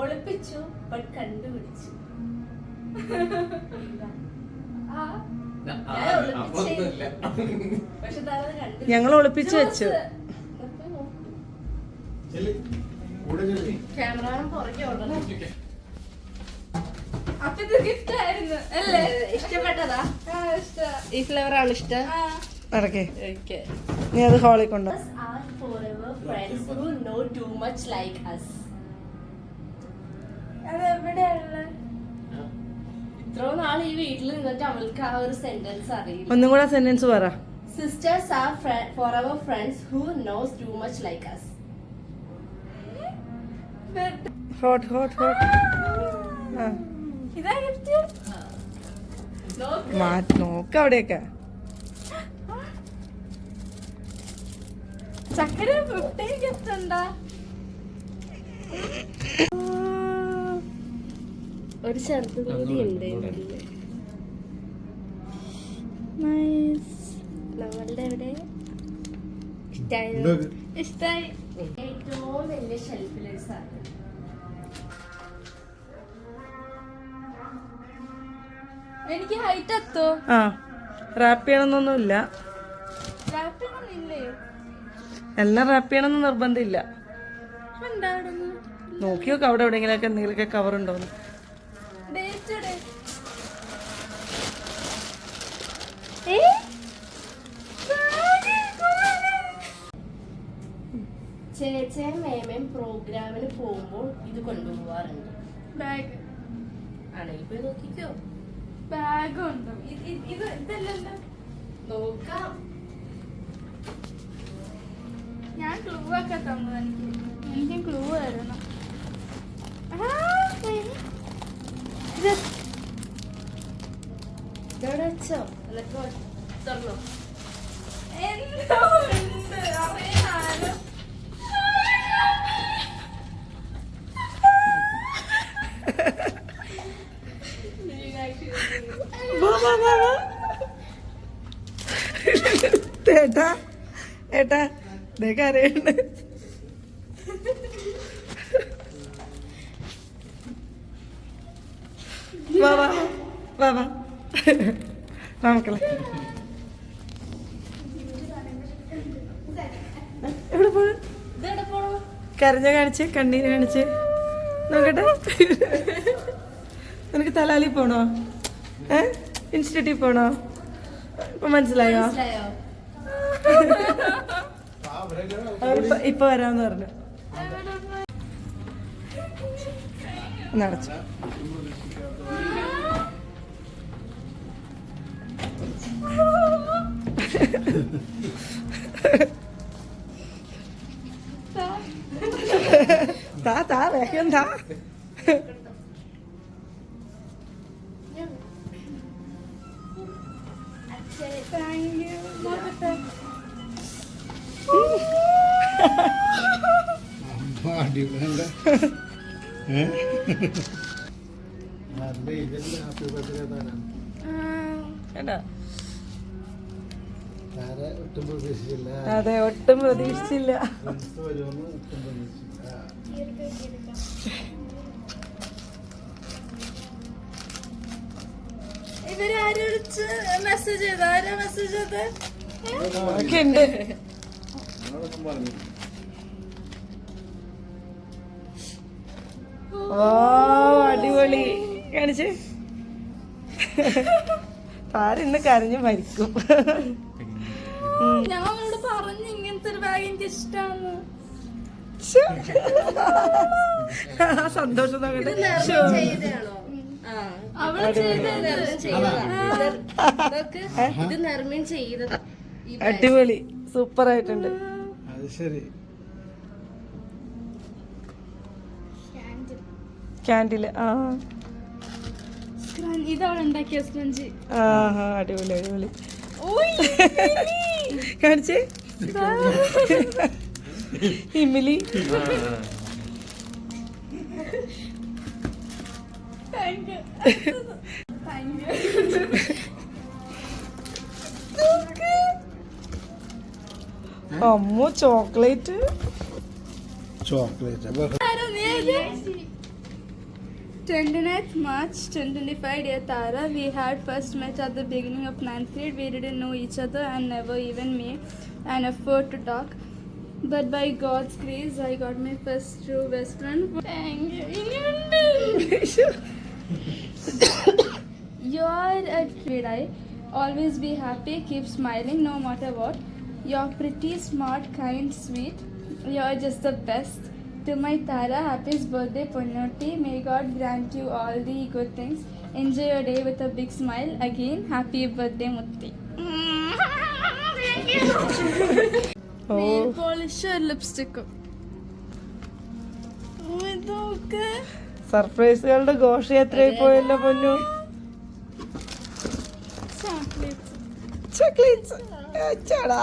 ഒളിപ്പിച്ചു ബട്ട് കണ്ടുപിടിച്ചു. ഞങ്ങൾ ഒളിപ്പിച്ചു വെച്ചു. അപ്പൊ ഇത് ഗിഫ്റ്റ് ആയിരുന്നു. അല്ലേ? ഇഷ്ടപ്പെട്ടതാ? ഈ ഫ്ലേവർ ആണ് ഇഷ്ടം? ഓക്കെ നീ അത് ഹോളിൽ കൊണ്ടോ. ഇത്ര നാൾ ഈ വീട്ടിൽ നിന്നിട്ട് അവൾക്ക് ആ ഒരു സെന്റൻസ് അറിയില്ല. ഒന്നും കൂടെ സെന്റൻസ് പറ. Sisters are for our friends who knows too much like us hot hot hot ആ. ഇതാ ഗിഫ്റ്റ് നോക്ക. അവിടെയൊക്കെ. ചക്കര ഫിഫ്റ്റീൻ ഗിഫ്റ്റ് ഉണ്ടാ ഒരു ചെറുത് കൂടി ഉണ്ട്. നമ്മളുടെ ഇവിടെ ഇഷ്ടായോ? ഇഷ്ടായി. ഏറ്റവും വലിയ ഷെൽഫിലെ സാധനം. എനിക്ക് ഹൈറ്റ് എത്തോ? ആ റാപ്പ് ചെയ്യണമെന്നൊന്നുമില്ല. എല്ലാം റാപ്പ് ചെയ്യണമെന്ന് നിർബന്ധമില്ല. നോക്കി നോക്ക് അവിടെ എവിടെയെങ്കിലൊക്കെ എന്തെങ്കിലുമൊക്കെ കവർ ഉണ്ടോന്ന്. ചേച്ചയും മേമയും പ്രോഗ്രാമിന് പോകുമ്പോൾ ഇത് കൊണ്ടുപോവാറുണ്ട്. ബാഗ് ആണെങ്കിൽ പോയി നോക്കിക്കോ. ബാഗ് ഉണ്ടോ. ഇത് ഇത് ഇത് ഇതല്ലല്ലോ നോക്കാം. ഞാൻ ക്ലൂ ഒക്കെ തന്നു എനിക്ക്. എനിക്കും ക്ലൂ ആയിരുന്നു. ഇതവിടെ വെച്ചോ? എന്നിട്ട് തുറന്നോ. എന്തോ ഉണ്ട്. അറിയാലോ ഏട്ടാ ഏട്ടാ देखा കരയുണ്ട് വാ വാ വാ വാ. മക്കളെ. എവിടെ പോണു? കരഞ്ഞ കാണിച്ച് കണ്ണീര് കാണിച്ച്. നോക്കട്ടെ. നിനക്ക് തലാലി പോണോ? ഏ? ഇൻസ്റ്റിറ്റ്യൂട്ടിൽ പോണോ? ഇപ്പൊ മനസ്സിലായോ? ഇപ്പൊ വരാന്ന് പറഞ്ഞു. നടച്ചു. താ താ വേഗം താ. അതെ ഒട്ടും പ്രതീക്ഷിച്ചില്ല. മെസ്സേജ് ചെയ്തോ ആരാ മെസ്സേജ് ചെയ്ത് ഒക്കെ ഉണ്ട് ഞങ്ങളൊക്കെ പറഞ്ഞു ഓ അടിപൊളി. കാണിച്ച്? താര ഇന്ന് കരഞ്ഞു മരിക്കും. ഞാൻ അവളോട് പറഞ്ഞു ഇങ്ങനത്തെ ഒരു ബാഗ് എനിക്ക് ഇഷ്ടമാണ് സന്തോഷം അടിപൊളി. സൂപ്പർ ആയിട്ടുണ്ട് അത് ശരി. ക്യാൻഡിൽ. ആ. ഇതവൾ ഉണ്ടാക്കിയ സ്പഞ്ച്. ആ ഹാ അടിപൊളി. അടിപൊളി കാണിച്ചേ? ഇമിലി. അമ്മോ chocolate. Chocolate? 29th March 2025, dear Tara. We had first met at the beginning of ninth grade. We didn't know each other and never even made an effort to talk. But by God's grace, I got my first true best friend. Thank you. You're a great eye. Always be happy, keep smiling no matter what. You're pretty, smart, kind, sweet. You're just the best. To my Tara, happiest birthday, Punyoti. May God grant you all the good things. Enjoy your day with a big smile. Again, happy birthday, Mutti. Thank you. ഓ nail polish ലിപ്സ്റ്റിക്കും ഇതൊക്കെ സർപ്രൈസുകളുടെ ഘോഷയാത്രയായി പോയല്ലോ പൊന്നു chocolate chocolates ചടാ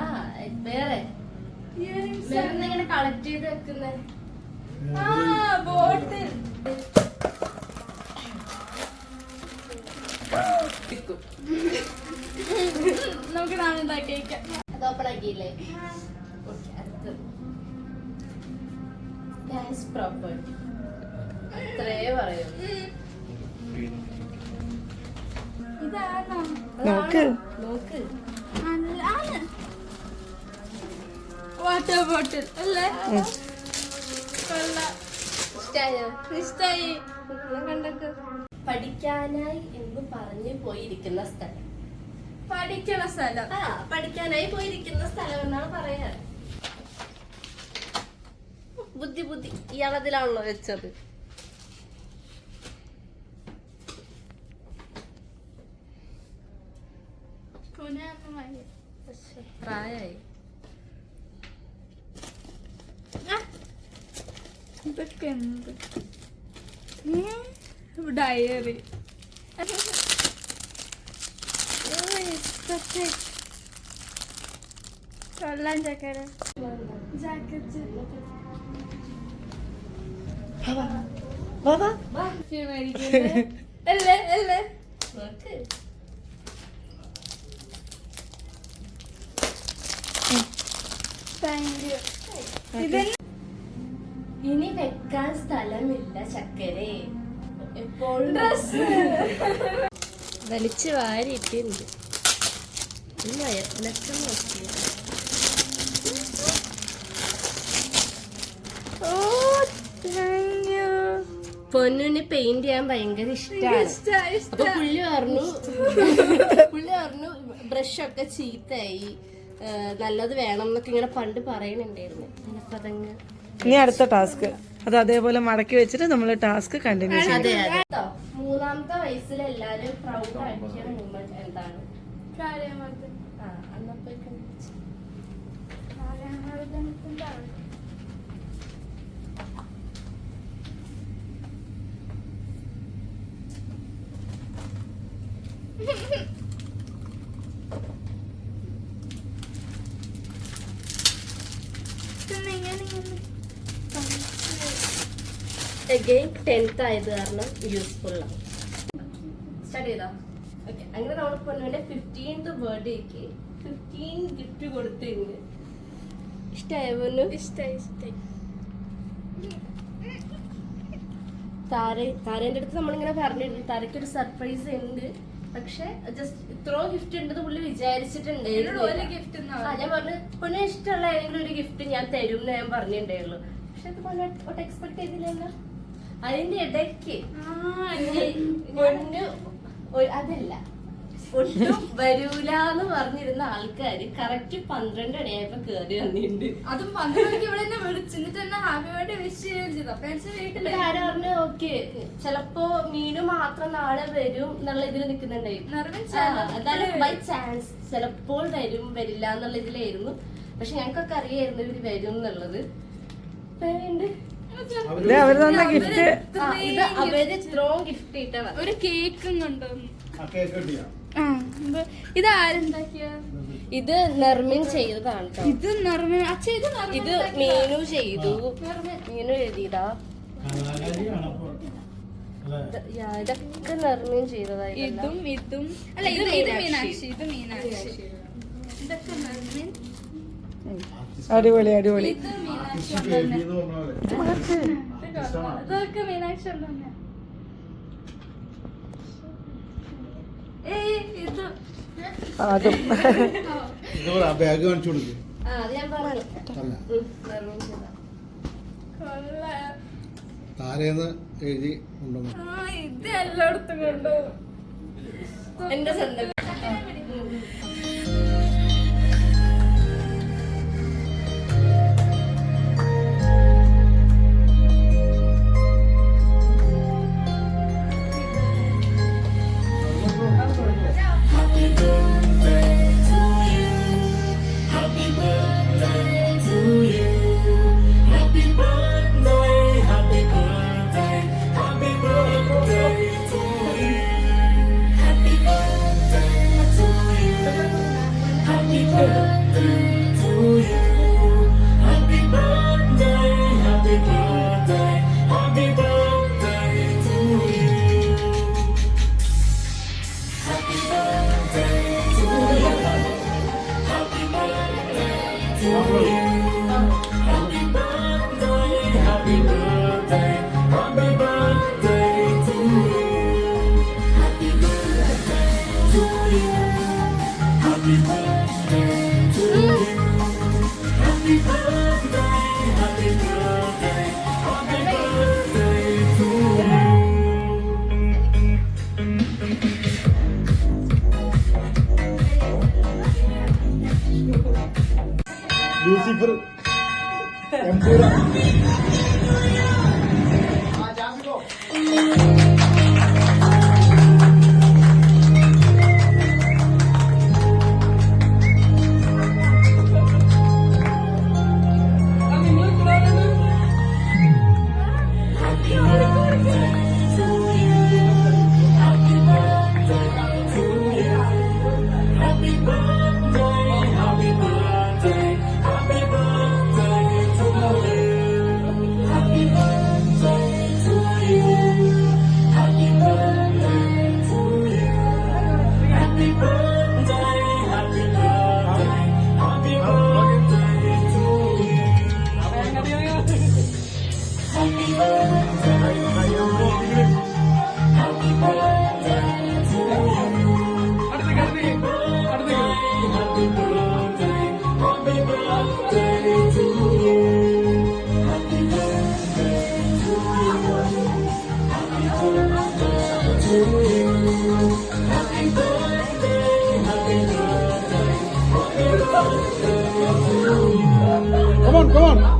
ആ വേറെ? ഇങ്ങനെ collect ചെയ്ത് വെക്കുന്നേ? ആ ബോട്ടിൽ. നമുക്ക് നാളെ ഉണ്ടാക്കിയേക്കാം അത് ഓപ്പൺ ആക്കിയില്ലേ? ഓക്കെ പ്രോപ്പർട്ടി അത്രേ പറയൂ. നോക്ക്. നോക്ക്. വാട്ടർ ബോട്ടിൽ അല്ലേ ഇഷ്ടായോ? പഠിക്കാനായി എന്ന് പറഞ്ഞു പോയിരിക്കുന്ന സ്ഥലം. പഠിക്കണ സ്ഥലം. ആ പഠിക്കാനായി പോയിരിക്കുന്ന സ്ഥലം എന്നാണ് പറയാറ് ബുദ്ധി ബുദ്ധി. ഇയാളതിലാണല്ലോ വെച്ചത്. ഇതൊക്കെ. എന്ത് ഡയറി കൊള്ളാൻ ചക്കര താങ്ക് യു ഇതന്നെ ഇനി വെക്കാൻ സ്ഥലമില്ല ചക്കരെ. എപ്പോഴും ഡ്രസ് വലിച്ചു വാരിയിട്ടുണ്ട് ലക്ഷം നോക്കി. ഓ പൊന്നിന് പെയിന്റ് ചെയ്യാൻ ഭയങ്കര ഇഷ്ടമാണ് അപ്പൊ പുള്ളി പറഞ്ഞു പുള്ളി പറഞ്ഞു ബ്രഷ് ഒക്കെ ചീത്തയായി നല്ലത് വേണം എന്നൊക്കെ ഇങ്ങനെ പണ്ട് പറയണുണ്ടായിരുന്നു. അപ്പൊ അതങ്ങ് ഇനി അടുത്ത ടാസ്ക്. അത് അതേപോലെ മടക്കി വെച്ചിട്ട് നമ്മൾ ടാസ്ക് കണ്ടിന്യൂ ചെയ്യും. മൂന്നാമത്തെ വയസ്സിൽ എല്ലാരും പ്രൗഡ് ആക്കിയ മൂമെന്റ് എന്താണ്? കാര്യമർദ്ദൻ ആ അന്നപ്പോഴേക്കും കാര്യമർദ്ദനത്തിന്റെ അവിടെ ഇതെന്നെ ഇങ്ങനെ ഇങ്ങനെ അഗൈൻ ടെൻത്ത് ആയത് കാരണം യൂസ്ഫുൾ ആണ്. സ്റ്റാർട്ട് ചെയ്താ? ഓക്കെ അങ്ങനെ നമ്മൾ പൊന്നുവിന്റെ ഫിഫ്റ്റീൻത് ബർത്ത്ഡേക്ക് ഫിഫ്റ്റീൻ ഗിഫ്റ്റ് കൊടുത്തിരുന്നു. ഇഷ്ടമായ പൊന്നു? താര താരേന്റെ അടുത്ത് നമ്മളിങ്ങനെ പറഞ്ഞിരുന്നു. താരയ്ക്ക് ഒരു സർപ്രൈസ് ഉണ്ട്. പക്ഷെ ജസ്റ്റ് ഇത്രയോ ഗിഫ്റ്റ് ഉണ്ടെന്ന് പുള്ളി ഒരു വിചാരിച്ചിട്ടുണ്ടായിരുന്നു ഗിഫ്റ്റ് ഞാൻ പറഞ്ഞു പൊന്നെ ഇഷ്ടമുള്ള ഏതെങ്കിലും ഒരു ഗിഫ്റ്റ് ഞാൻ തരും എന്ന് ഞാൻ പറഞ്ഞിട്ടുണ്ടായിരുന്നു. പക്ഷെ അത് എക്സ്പെക്ട് ചെയ്തില്ലല്ലോ. അതിന്റെ ഇടയ്ക്ക്. അതല്ല. ഒട്ടും വരൂലെന്ന് പറഞ്ഞിരുന്ന ആൾക്കാര് കറക്റ്റ് പന്ത്രണ്ട് അടയായപ്പോ കേറി വന്നിട്ടുണ്ട്. അതും പന്ത്രണ്ട് ഇവിടെ തന്നെ വിളിച്ചു. എന്നിട്ട് എന്നെ ഹാപ്പി ബർത്ത്ഡേ വിഷ് ചെയ്യുകയും ചെയ്തു. അപ്പൊ വീട്ടിൽ ആരും പറഞ്ഞു ഓക്കെ ചിലപ്പോ മീനു മാത്രം നാളെ വരും എന്നുള്ള ഇതിൽ നിൽക്കുന്നുണ്ടായിരുന്നു ബൈ ചാൻസ് ചിലപ്പോൾ വരും വരില്ല എന്നുള്ള ഇതിലായിരുന്നു. പക്ഷെ ഞങ്ങൾക്കൊക്കെ അറിയായിരുന്നു ഇവർ വരും എന്നുള്ളത്. അവർ തന്ന ഗിഫ്റ്റ് ഒരു കേക്കും ഇത് ആരുണ്ടാക്കിയ ഇത് നിർമ്മിൻ ചെയ്തതാണ് ട്ടോ. ഇത് നിർമ്മിൻ അച്ഛ ഇത് നിർമ്മ ഇത് മീനു ചെയ്തു. മീനു എഴുതിയതാ. ഇതൊക്കെ നിർമ്മിൻ ചെയ്തതായി ഇതും ഇതും അല്ല ഇത് ഇത് ഇത് മീനാക്ഷി. മീനാക്ഷി. ഇത് മീനാക്ഷി. ഇതൊക്കെ നിർമ്മിൻ അടിപൊളി അടിപൊളി. അതും ബാഗ് കാണിച്ചു കൊടുക്കും. താരേന്ന് എഴുതി ഇത് എല്ലായിടത്തും എന്റെ സ്വന്തം Lucifer എംപൂര Come on, come on.